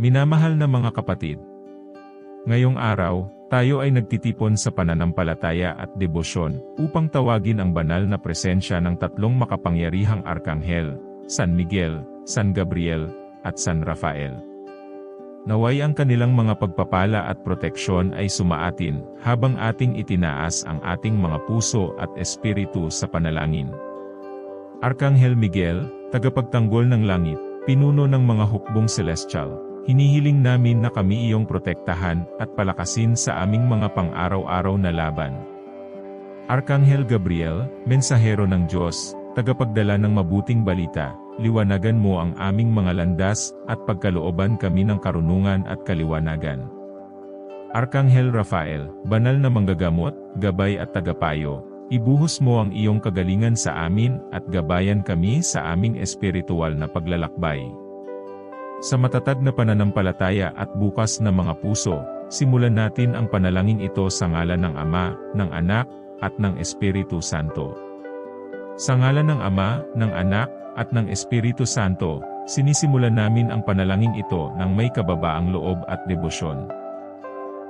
Minamahal na mga kapatid, ngayong araw, tayo ay nagtitipon sa pananampalataya at debosyon upang tawagin ang banal na presensya ng tatlong makapangyarihang arkanghel, San Miguel, San Gabriel, at San Rafael. Naway ang kanilang mga pagpapala at proteksyon ay sumaatin habang ating itinaas ang ating mga puso at espiritu sa panalangin. Arkanghel Miguel, tagapagtanggol ng langit, pinuno ng mga hukbong celestial, hinihiling namin na kami iyong protektahan at palakasin sa aming mga pang-araw-araw na laban. Arkanghel Gabriel, mensahero ng Diyos, tagapagdala ng mabuting balita, liwanagan mo ang aming mga landas at pagkalooban kami ng karunungan at kaliwanagan. Arkanghel Rafael, banal na manggagamot, gabay at tagapayo, ibuhos mo ang iyong kagalingan sa amin at gabayan kami sa aming espiritual na paglalakbay. Sa matatag na pananampalataya at bukas na mga puso, simulan natin ang panalangin ito sa ngalan ng Ama, ng Anak, at ng Espiritu Santo. Sa ngalan ng Ama, ng Anak, at ng Espiritu Santo, sinisimulan namin ang panalangin ito ng may kababaang loob at debosyon.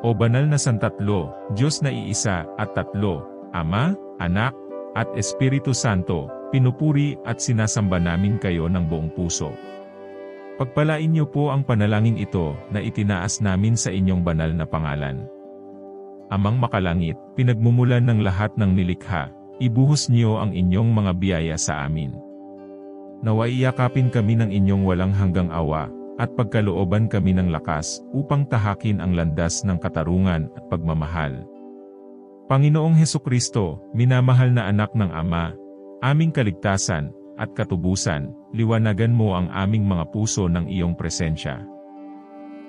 O banal na Santatlo, Diyos na iisa at tatlo, Ama, Anak, at Espiritu Santo, pinupuri at sinasamba namin kayo ng buong puso. Pagpalain niyo po ang panalangin ito na itinaas namin sa inyong banal na pangalan. Amang makalangit, pinagmumulan ng lahat ng nilikha, ibuhos niyo ang inyong mga biyaya sa amin. Naway iyakapin kami ng inyong walang hanggang awa, at pagkalooban kami ng lakas upang tahakin ang landas ng katarungan at pagmamahal. Panginoong Heso Kristo, minamahal na anak ng Ama, aming kaligtasan, at katubusan, liwanagan mo ang aming mga puso ng iyong presensya.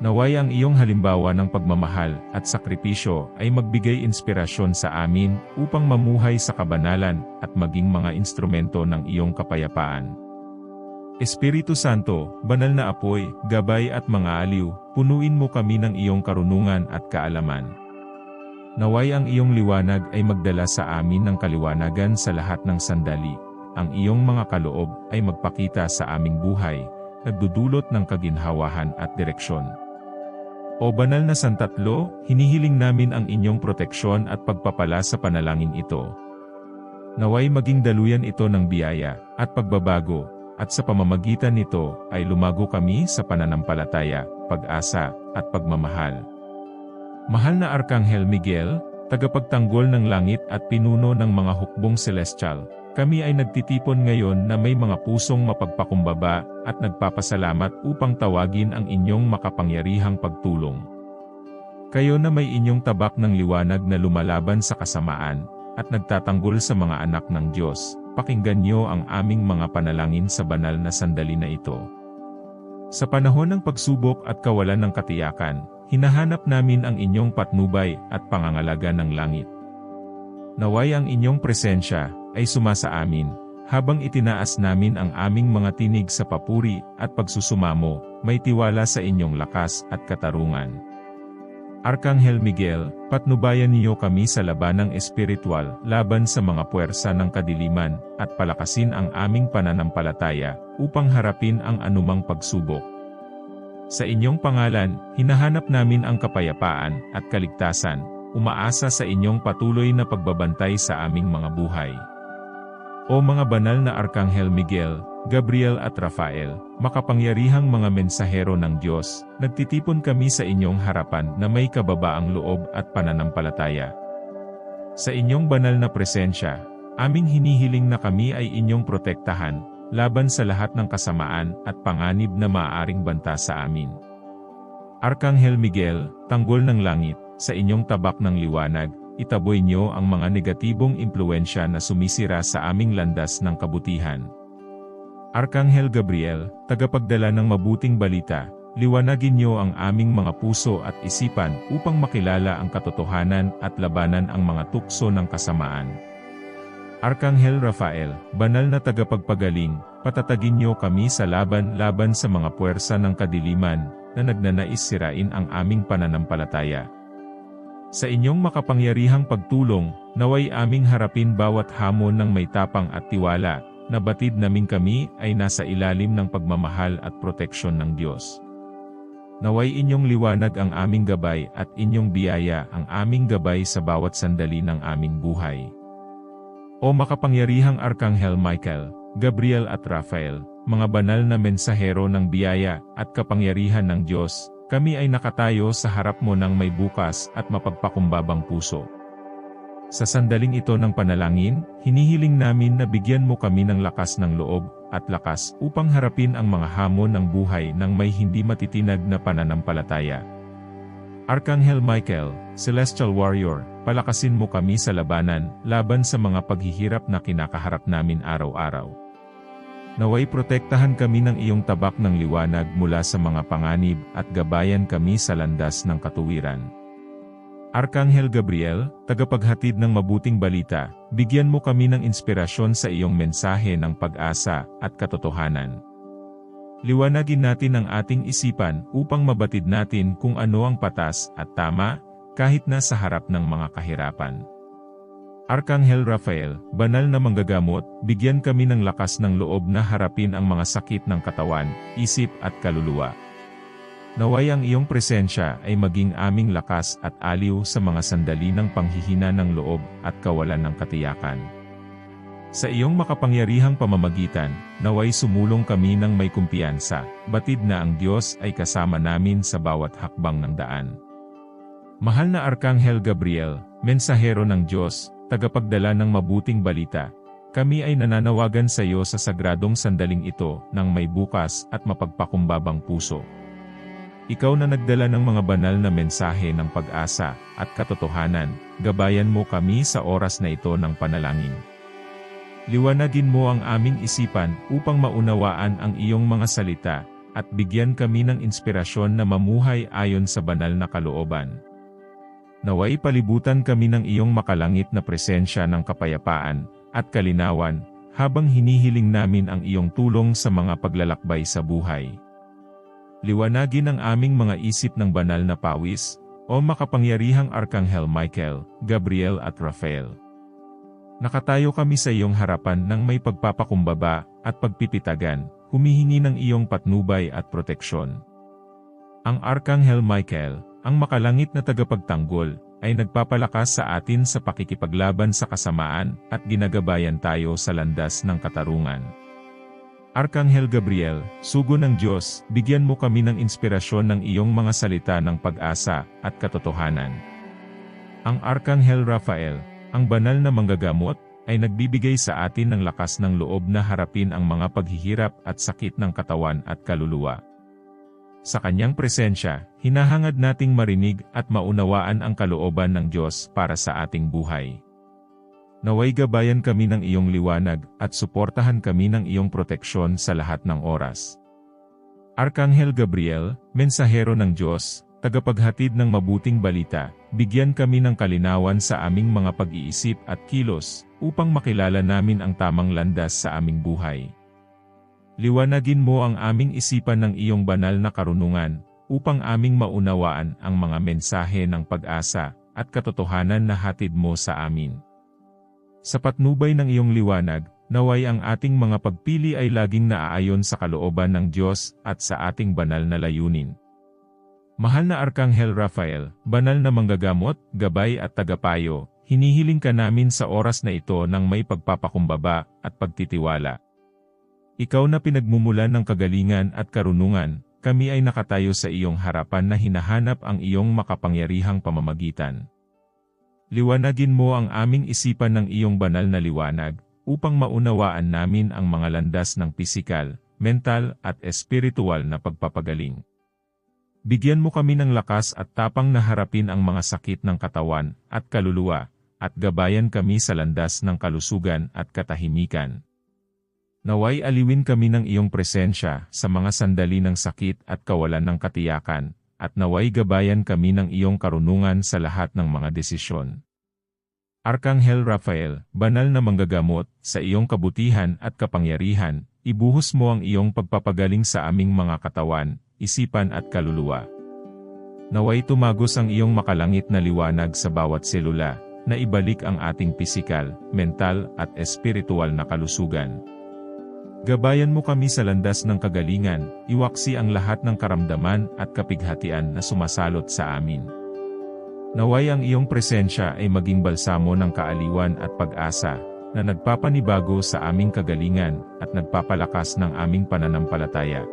Naway ang iyong halimbawa ng pagmamahal at sakripisyo ay magbigay inspirasyon sa amin upang mamuhay sa kabanalan at maging mga instrumento ng iyong kapayapaan. Espiritu Santo, banal na apoy, gabay at mga aliw, punuin mo kami ng iyong karunungan at kaalaman. Naway ang iyong liwanag ay magdala sa amin ng kaliwanagan sa lahat ng sandali. Ang iyong mga kaloob ay magpakita sa aming buhay, nagdudulot ng kaginhawahan at direksyon. O banal na Santatlo, hinihiling namin ang inyong proteksyon at pagpapala sa panalangin ito. Naway maging daluyan ito ng biyaya at pagbabago, at sa pamamagitan nito ay lumago kami sa pananampalataya, pag-asa, at pagmamahal. Mahal na Arkanghel Miguel, tagapagtanggol ng langit at pinuno ng mga hukbong celestial, kami ay nagtitipon ngayon na may mga pusong mapagpakumbaba at nagpapasalamat upang tawagin ang inyong makapangyarihang pagtulong. Kayo na may inyong tabak ng liwanag na lumalaban sa kasamaan, at nagtatanggol sa mga anak ng Diyos, pakinggan niyo ang aming mga panalangin sa banal na sandali na ito. Sa panahon ng pagsubok at kawalan ng katiyakan, hinahanap namin ang inyong patnubay at pangangalaga ng langit. Naway ang inyong presensya ay sumasa amin, habang itinaas namin ang aming mga tinig sa papuri at pagsusumamo, may tiwala sa inyong lakas at katarungan. Arkanghel Miguel, patnubayan niyo kami sa labanang espiritual laban sa mga puwersa ng kadiliman, at palakasin ang aming pananampalataya, upang harapin ang anumang pagsubok. Sa inyong pangalan, hinahanap namin ang kapayapaan at kaligtasan, umaasa sa inyong patuloy na pagbabantay sa aming mga buhay. O mga banal na Arkanghel Miguel, Gabriel at Rafael, makapangyarihang mga mensahero ng Diyos, nagtitipon kami sa inyong harapan na may kababaang loob at pananampalataya. Sa inyong banal na presensya, aming hinihiling na kami ay inyong protektahan, laban sa lahat ng kasamaan at panganib na maaaring banta sa amin. Arkanghel Miguel, tanggol ng langit, sa inyong tabak ng liwanag, itaboy niyo ang mga negatibong impluensya na sumisira sa aming landas ng kabutihan. Arkanghel Gabriel, tagapagdala ng mabuting balita, liwanagin niyo ang aming mga puso at isipan upang makilala ang katotohanan at labanan ang mga tukso ng kasamaan. Arkanghel Rafael, banal na tagapagpagaling, patatagin niyo kami sa laban-laban sa mga puwersa ng kadiliman na nagnanais sirain ang aming pananampalataya. Sa inyong makapangyarihang pagtulong, naway aming harapin bawat hamon ng may tapang at tiwala, na batid naming kami ay nasa ilalim ng pagmamahal at proteksyon ng Diyos. Naway inyong liwanag ang aming gabay at inyong biyaya ang aming gabay sa bawat sandali ng aming buhay. O makapangyarihang Arkanghel Michael, Gabriel at Raphael, mga banal na mensahero ng biyaya at kapangyarihan ng Diyos, kami ay nakatayo sa harap mo ng may bukas at mapagpakumbabang puso. Sa sandaling ito ng panalangin, hinihiling namin na bigyan mo kami ng lakas ng loob at lakas upang harapin ang mga hamon ng buhay ng may hindi matitinag na pananampalataya. Arkanghel Michael, Celestial Warrior, palakasin mo kami sa labanan, laban sa mga paghihirap na kinakaharap namin araw-araw. Naway protektahan kami ng iyong tabak ng liwanag mula sa mga panganib at gabayan kami sa landas ng katuwiran. Arkanghel Gabriel, tagapaghatid ng mabuting balita, bigyan mo kami ng inspirasyon sa iyong mensahe ng pag-asa at katotohanan. Liwanagin natin ang ating isipan upang mabatid natin kung ano ang patas at tama, kahit na sa harap ng mga kahirapan. Arkanghel Raphael, banal na manggagamot, bigyan kami ng lakas ng loob na harapin ang mga sakit ng katawan, isip at kaluluwa. Naway ang iyong presensya ay maging aming lakas at aliw sa mga sandali ng panghihina ng loob at kawalan ng katiyakan. Sa iyong makapangyarihang pamamagitan, naway sumulong kami ng may kumpiyansa, batid na ang Diyos ay kasama namin sa bawat hakbang ng daan. Mahal na Arkanghel Gabriel, mensahero ng Diyos, tagapagdala ng mabuting balita, kami ay nananawagan sa iyo sa sagradong sandaling ito ng may bukas at mapagpakumbabang puso. Ikaw na nagdala ng mga banal na mensahe ng pag-asa at katotohanan, gabayan mo kami sa oras na ito ng panalangin. Liwanagin mo ang aming isipan upang maunawaan ang iyong mga salita, at bigyan kami ng inspirasyon na mamuhay ayon sa banal na kalooban. Naway palibutan kami ng iyong makalangit na presensya ng kapayapaan at kalinawan, habang hinihiling namin ang iyong tulong sa mga paglalakbay sa buhay. Liwanagin ang aming mga isip ng banal na pawis, o makapangyarihang Arkanghel Michael, Gabriel at Raphael. Nakatayo kami sa iyong harapan ng may pagpapakumbaba at pagpipitagan, humihingi ng iyong patnubay at proteksyon. Ang Arkanghel Michael, ang makalangit na tagapagtanggol, ay nagpapalakas sa atin sa pakikipaglaban sa kasamaan at ginagabayan tayo sa landas ng katarungan. Arkanghel Gabriel, sugo ng Diyos, bigyan mo kami ng inspirasyon ng iyong mga salita ng pag-asa at katotohanan. Ang Arkanghel Raphael, ang banal na manggagamot, ay nagbibigay sa atin ng lakas ng loob na harapin ang mga paghihirap at sakit ng katawan at kaluluwa. Sa kanyang presensya, hinahangad nating marinig at maunawaan ang kalooban ng Diyos para sa ating buhay. Naway gabayan kami ng iyong liwanag at suportahan kami ng iyong proteksyon sa lahat ng oras. Arkanghel Gabriel, mensahero ng Diyos, tagapaghatid ng mabuting balita, bigyan kami ng kalinawan sa aming mga pag-iisip at kilos, upang makilala namin ang tamang landas sa aming buhay. Liwanagin mo ang aming isipan ng iyong banal na karunungan, upang aming maunawaan ang mga mensahe ng pag-asa at katotohanan na hatid mo sa amin. Sa patnubay ng iyong liwanag, naway ang ating mga pagpili ay laging naaayon sa kalooban ng Diyos at sa ating banal na layunin. Mahal na Arkanghel Raphael, banal na manggagamot, gabay at tagapayo, hinihiling ka namin sa oras na ito ng may pagpapakumbaba at pagtitiwala. Ikaw na pinagmumulan ng kagalingan at karunungan, kami ay nakatayo sa iyong harapan na hinahanap ang iyong makapangyarihang pamamagitan. Liwanagin mo ang aming isipan ng iyong banal na liwanag, upang maunawaan namin ang mga landas ng pisikal, mental at espiritual na pagpapagaling. Bigyan mo kami ng lakas at tapang na harapin ang mga sakit ng katawan at kaluluwa, at gabayan kami sa landas ng kalusugan at katahimikan. Naway aliwin kami ng iyong presensya sa mga sandali ng sakit at kawalan ng katiyakan, at naway gabayan kami ng iyong karunungan sa lahat ng mga desisyon. Arkanghel Raphael, banal na manggagamot, sa iyong kabutihan at kapangyarihan, ibuhos mo ang iyong pagpapagaling sa aming mga katawan, isipan at kaluluwa. Naway tumagos ang iyong makalangit na liwanag sa bawat selula, na ibalik ang ating pisikal, mental at espiritual na kalusugan. Gabayan mo kami sa landas ng kagalingan, iwaksi ang lahat ng karamdaman at kapighatian na sumasalot sa amin. Naway ang iyong presensya ay maging balsamo ng kaaliwan at pag-asa, na nagpapanibago sa aming kagalingan at nagpapalakas ng aming pananampalataya.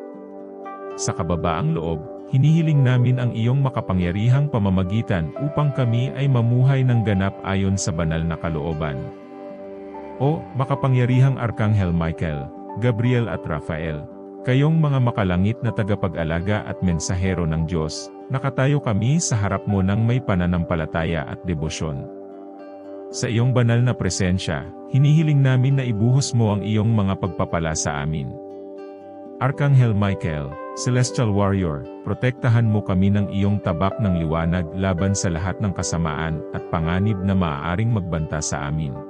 Sa kababaang loob, hinihiling namin ang iyong makapangyarihang pamamagitan upang kami ay mamuhay ng ganap ayon sa banal na kalooban. O, makapangyarihang Arkanghel Michael, Gabriel at Raphael, kayong mga makalangit na tagapag-alaga at mensahero ng Diyos, nakatayo kami sa harap mo ng may pananampalataya at debosyon. Sa iyong banal na presensya, hinihiling namin na ibuhos mo ang iyong mga pagpapala sa amin. Arkanghel Michael, Celestial Warrior, protektahan mo kami ng iyong tabak ng liwanag laban sa lahat ng kasamaan at panganib na maaaring magbanta sa amin.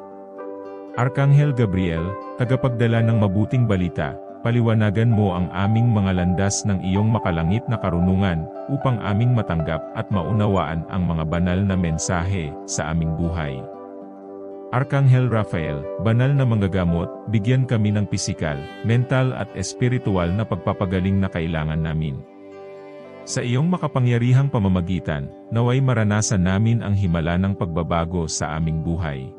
Arkanghel Gabriel, tagapagdala ng mabuting balita, paliwanagan mo ang aming mga landas ng iyong makalangit na karunungan, upang aming matanggap at maunawaan ang mga banal na mensahe sa aming buhay. Arkanghel Raphael, banal na manggagamot, bigyan kami ng pisikal, mental at espiritual na pagpapagaling na kailangan namin. Sa iyong makapangyarihang pamamagitan, naway maranasan namin ang himala ng pagbabago sa aming buhay.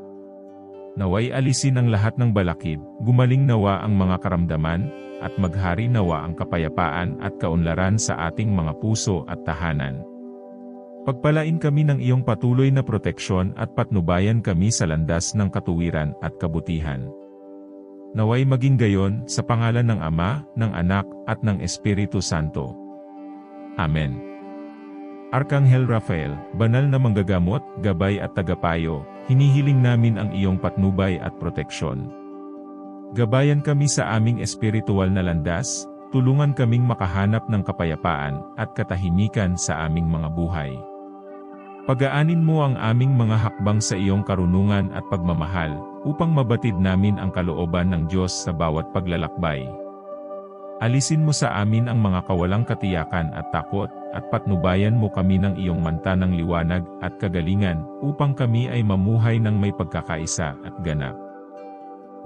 Naway alisin ang lahat ng balakid, gumaling nawa ang mga karamdaman, at maghari nawa ang kapayapaan at kaunlaran sa ating mga puso at tahanan. Pagpalain kami ng iyong patuloy na proteksyon at patnubayan kami sa landas ng katuwiran at kabutihan. Naway maging gayon sa pangalan ng Ama, ng Anak, at ng Espiritu Santo. Amen. Arkanghel Raphael, banal na manggagamot, gabay at tagapayo, hinihiling namin ang iyong patnubay at proteksyon. Gabayan kami sa aming espiritual na landas, tulungan kaming makahanap ng kapayapaan at katahimikan sa aming mga buhay. Pagaanin mo ang aming mga hakbang sa iyong karunungan at pagmamahal, upang mabatid namin ang kalooban ng Diyos sa bawat paglalakbay. Alisin mo sa amin ang mga kawalang katiyakan at takot, at patnubayan mo kami ng iyong manta liwanag at kagalingan, upang kami ay mamuhay ng may pagkakaisa at ganap.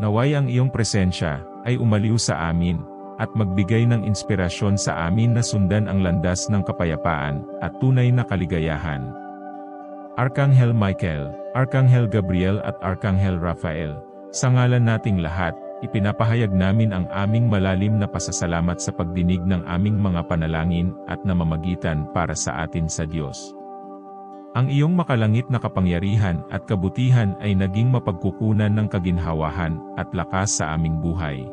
Naway ang iyong presensya, ay umaliw sa amin, at magbigay ng inspirasyon sa amin na sundan ang landas ng kapayapaan, at tunay na kaligayahan. Arkanghel Michael, Arkanghel Gabriel at Arkanghel Raphael, sa ngalan nating lahat, ipinapahayag namin ang aming malalim na pasasalamat sa pagdinig ng aming mga panalangin at namamagitan para sa atin sa Diyos. Ang iyong makalangit na kapangyarihan at kabutihan ay naging mapagkukunan ng kaginhawahan at lakas sa aming buhay.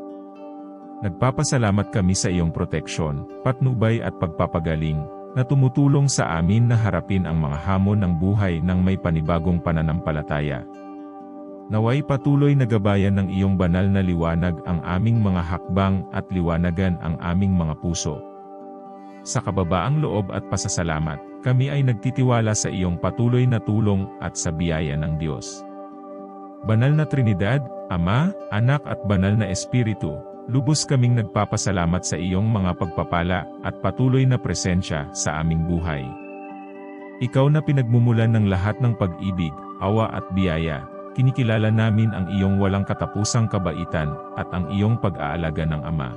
Nagpapasalamat kami sa iyong proteksyon, patnubay at pagpapagaling, na tumutulong sa amin na harapin ang mga hamon ng buhay ng may panibagong pananampalataya. Naway patuloy na gabayan ng iyong banal na liwanag ang aming mga hakbang at liwanagan ang aming mga puso. Sa kababaang loob at pasasalamat, kami ay nagtitiwala sa iyong patuloy na tulong at sa biyaya ng Diyos. Banal na Trinidad, Ama, Anak at Banal na Espiritu, lubos kaming nagpapasalamat sa iyong mga pagpapala at patuloy na presensya sa aming buhay. Ikaw na pinagmumulan ng lahat ng pag-ibig, awa at biyaya, kinikilala namin ang iyong walang katapusang kabaitan at ang iyong pag-aalaga ng Ama.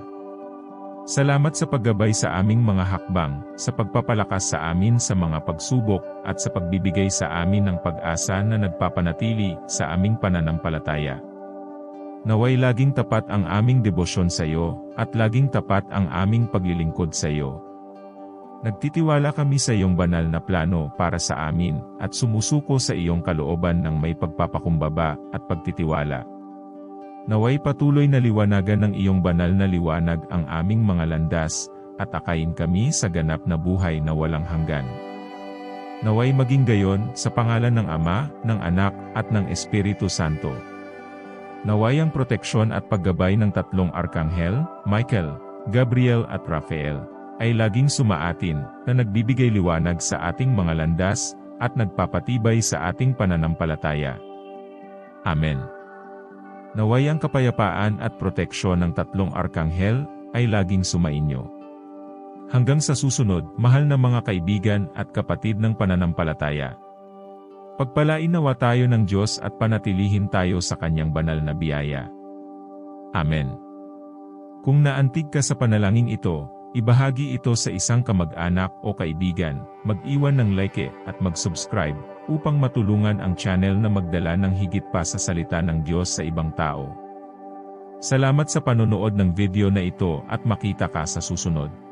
Salamat sa paggabay sa aming mga hakbang, sa pagpapalakas sa amin sa mga pagsubok, at sa pagbibigay sa amin ng pag-asa na nagpapanatili sa aming pananampalataya. Naway laging tapat ang aming debosyon sa iyo, at laging tapat ang aming paglilingkod sa iyo. Nagtitiwala kami sa iyong banal na plano para sa amin, at sumusuko sa iyong kalooban ng may pagpapakumbaba at pagtitiwala. Naway patuloy na liwanagan ng iyong banal na liwanag ang aming mga landas, at akayin kami sa ganap na buhay na walang hanggan. Naway maging gayon sa pangalan ng Ama, ng Anak, at ng Espiritu Santo. Naway ang proteksyon at paggabay ng tatlong arkanghel, Michael, Gabriel at Raphael, ay laging sumaatin, na nagbibigay liwanag sa ating mga landas, at nagpapatibay sa ating pananampalataya. Amen. Naway ang kapayapaan at proteksyon ng tatlong arkanghel, ay laging sumainyo. Hanggang sa susunod, mahal na mga kaibigan at kapatid ng pananampalataya. Pagpalain nawa tayo ng Diyos at panatilihin tayo sa kanyang banal na biyaya. Amen. Kung naantig ka sa panalangin ito, ibahagi ito sa isang kamag-anak o kaibigan, mag-iwan ng like at mag-subscribe upang matulungan ang channel na magdala ng higit pa sa salita ng Diyos sa ibang tao. Salamat sa panonood ng video na ito at makita ka sa susunod.